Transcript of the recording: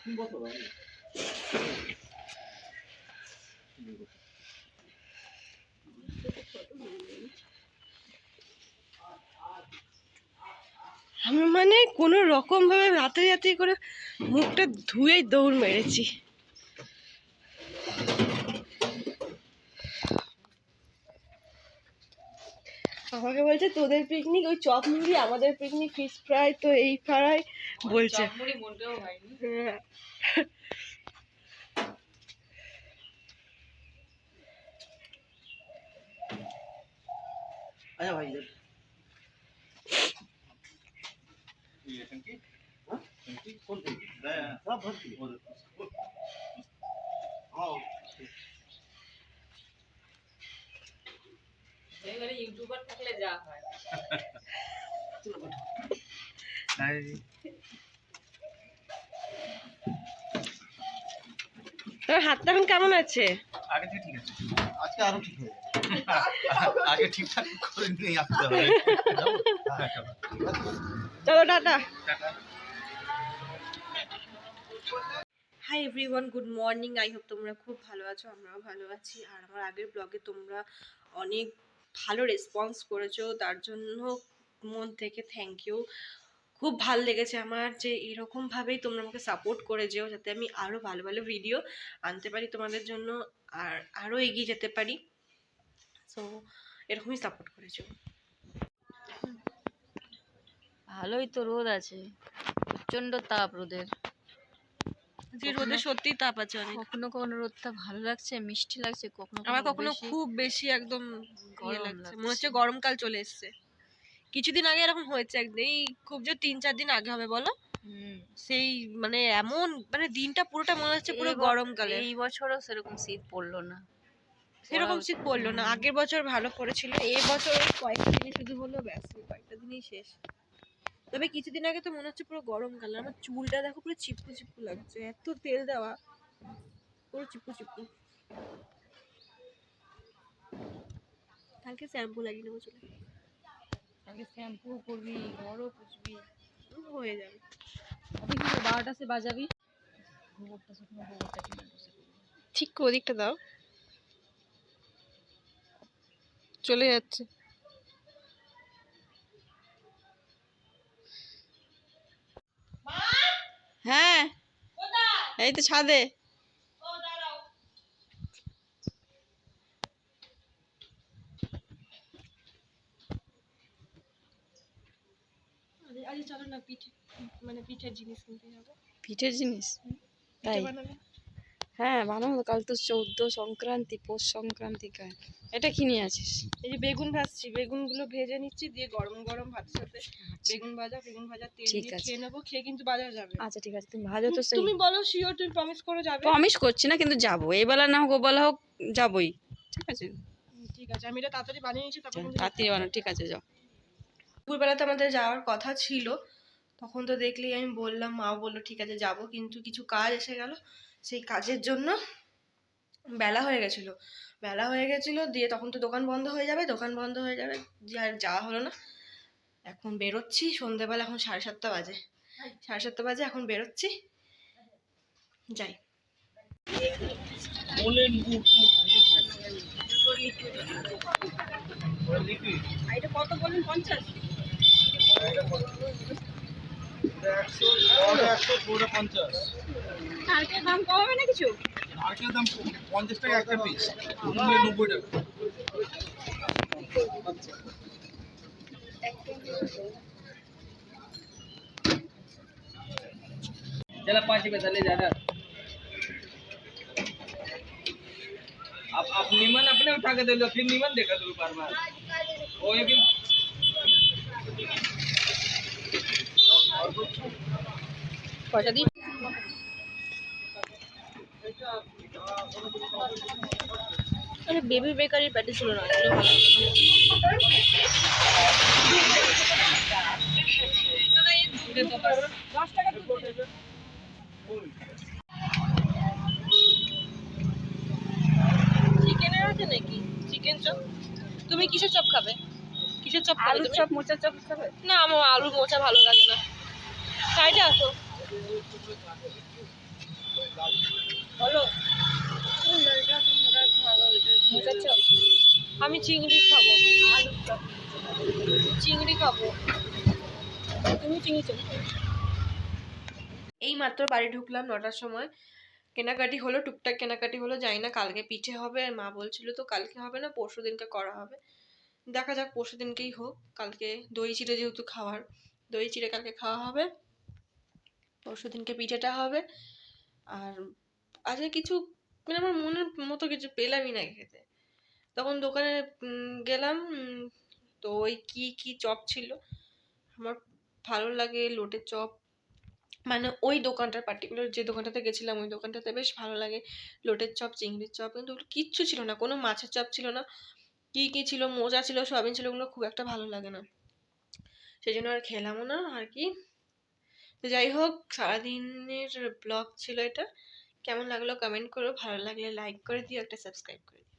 আমি মানে কোনো রকম ভাবে রাতে রাতে করে মুখটা ধুয়েই দৌড় মেরেছি। আমাকে বলছে, তোদের পিকনিক ওই চপ মুড়ি, আমাদের পিকনিক ফিশ ফ্রাই তো এই ফ্রাই বলছে। হ্যাঁ। আচ্ছা ভাই ইউটিউবার থাকলে যা হয়। তোর হাতটা এখন কেমন আছে? আগে থেকে ঠিক আছে। আজকে আরও ঠিক হয়ে আগে ঠিকঠাক করে নিয়ে আসতে হবে। চলো tata. Hi everyone good morning I hope তোমরা খুব ভালো আছো আমরাও ভালো আছি। আর আমার আগের ব্লগে তোমরা অনেক ভালো রেসপন্স করেছ তার জন্য মন থেকে থ্যাংক ইউ খুব ভালো লেগেছে আমার যে এরকমভাবেই তোমরা আমাকে সাপোর্ট করে যেও যাতে আমি আরও ভালো ভালো ভিডিও আনতে পারি তোমাদের জন্য আর আরও এগিয়ে যেতে পারি। সো এরকমই সাপোর্ট করেছ। ভালোই তো রোদ আছে প্রচণ্ড তাপ রোদের। যে রোদে সত্যি তাপ আছে অনেক। কখনো কখনো রোদটা ভালো লাগছে মিষ্টি লাগছে কখনো আমার কখনো খুব বেশি একদম ইয়ে গরম লাগছে। মনে হচ্ছে গরমকাল চলে এসছে। কিছুদিন আগে এরকম হয়েছে একদিন এই খুব যে তিন চার দিন আগে হবে বলো? হুম। সেই মানে এমন মানে দিনটা পুরোটা মনে হচ্ছে পুরো গরমকালে এই বছরও সেরকম শীত পড়ল না। সেরকম শীত পড়ল না আগের বছর ভালো পড়েছিল এই বছর কয়েকটা দিনই শুধু হলো ব্যাস কয়েকটা দিনই শেষ। তবে কিছুদিন আগে তো মনে হচ্ছে পুরো গরমকাল আমার চুলটা দেখো পুরো চিপকু চিপকু লাগছে এত তেল দেওয়া পুরো চিপকু চিপকু। কালকে শ্যাম্পু লাগিয়ে নেব চুলে। আগে শ্যাম্পু করবি ঘরও পুষবি হয়ে যাবে। আগে কি বারোটা সে বাজাবি। গোবরটা শুকনো গোবরটা কিনে বসে ঠিক করে ওদিকটা দাও। চলে যাচ্ছে। হ্যাঁ এই তো ছাদে। আরে চলো না পিঠে মানে পিঠের জিনিস কিনতে যাব। পিঠের জিনিস? তাই? হ্যাঁ বানাবো কাল তো চৌদ্দ সংক্রান্তি পৌষ সংক্রান্তি কাল। এটা কি নিয়ে আছিস? এই যে বেগুন ভাজছি বেগুনগুলো ভেজে নিচ্ছি দিয়ে গরম গরম ভাতের সাথে বেগুন ভাজা বেগুন ভাজা তেল দিয়ে খেয়ে নেব খেয়ে কিন্তু বাজার যাবে। আচ্ছা ঠিক আছে তুমি ভাজো তো তুমি বলো শিওর তুমি প্রমিস করে যাবে। প্রমিস করছি না কিন্তু যাব। এই বেলা না হোক ও বেলা হোক যাবোই। ঠিক আছে? ঠিক আছে আমি এটা তাড়াতাড়ি বানিয়ে নিচ্ছি তারপর কিন্তু তাড়াতাড়ি বানাও ঠিক আছে যাও। দুপুরবেলাতে আমাদের যাওয়ার কথা ছিল, তখন তো দেখলেই আমি বললাম মা বলল, ঠিক আছে, যাব। কিন্তু কিছু কাজ এসে গেল, সেই কাজের জন্য বেলা হয়ে গেছিল। বেলা হয়ে গেছিল, দিয়ে তখন তো দোকান বন্ধ হয়ে যাবে, দোকান বন্ধ হয়ে যাবে আর যাওয়া হলো না। এখন বেরোচ্ছি, সন্ধেবেলা এখন সাড়ে সাতটা বাজে। সাড়ে সাতটা বাজে, এখন বেরোচ্ছি। যাই। কত বললেন? পঞ্চাশ? একশো একশো পুরো পঞ্চাশ কালকের দাম কমাবে না কিছু আরেকটার দাম পঞ্চাশ টাকা একটা পিস নব্বই টাকা चला पाँच रुपये चले जा रहा अब आप नीमन अपने उठा के दे लो फिर नीमन देखा दो बार बार वो ये পয়সা দিই বেবি বেকারির প্যাটি ছিল না। চিকেনের আছে নাকি? চিকেন চপ তুমি কিসের চপ খাবে? কিসের চপ খাবে আলুর চপ মোচার চপ খাবে? না আমার আলু মোচা ভালো লাগে না। সাইডে আসো। আমি চিংড়ি খাব চিংড়ি খাব। তুমি চিংড়ি এই মাত্র বাড়ি ঢুকলাম নটার সময়। কেনাকাটি হলো, টুকটাক কেনাকাটি হলো, জানি না কালকে পিঠে হবে। আর মা বলছিল তো কালকে হবে না, পরশু দিনকে করা হবে। দেখা যাক, পরশু দিনকেই হোক। কালকে দই চিড়ে যেহেতু খাওয়ার, দই চিড়ে কালকে খাওয়া হবে। পরশু দিনকে পিঠেটা হবে। আর আজকে কিছু মানে আমার মনের মতো কিছু পেলামই না খেতে। তখন দোকানে গেলাম তো ওই কি কি চপ ছিল, আমার ভালো লাগে লোটের চপ। মানে ওই দোকানটার পার্টিকুলার যে দোকানটাতে গেছিলাম, ওই দোকানটাতে বেশ ভালো লাগে লোটের চপ, চিংড়ির চপ, কিন্তু কিচ্ছু ছিল না, কোনো মাছের চপ ছিল না। কী কী ছিল, মোজা ছিল, সয়াবিন ছিল, ওগুলো খুব একটা ভালো লাগে না। সেই জন্য আর খেলামও না, আর কি। তো যাই হোক, সারাদিনের ব্লগ ছিল এটা। কেমন লাগল কমেন্ট করো। ভালো লাগলে লাইক করে দিও, একটা সাবস্ক্রাইব করে দিও।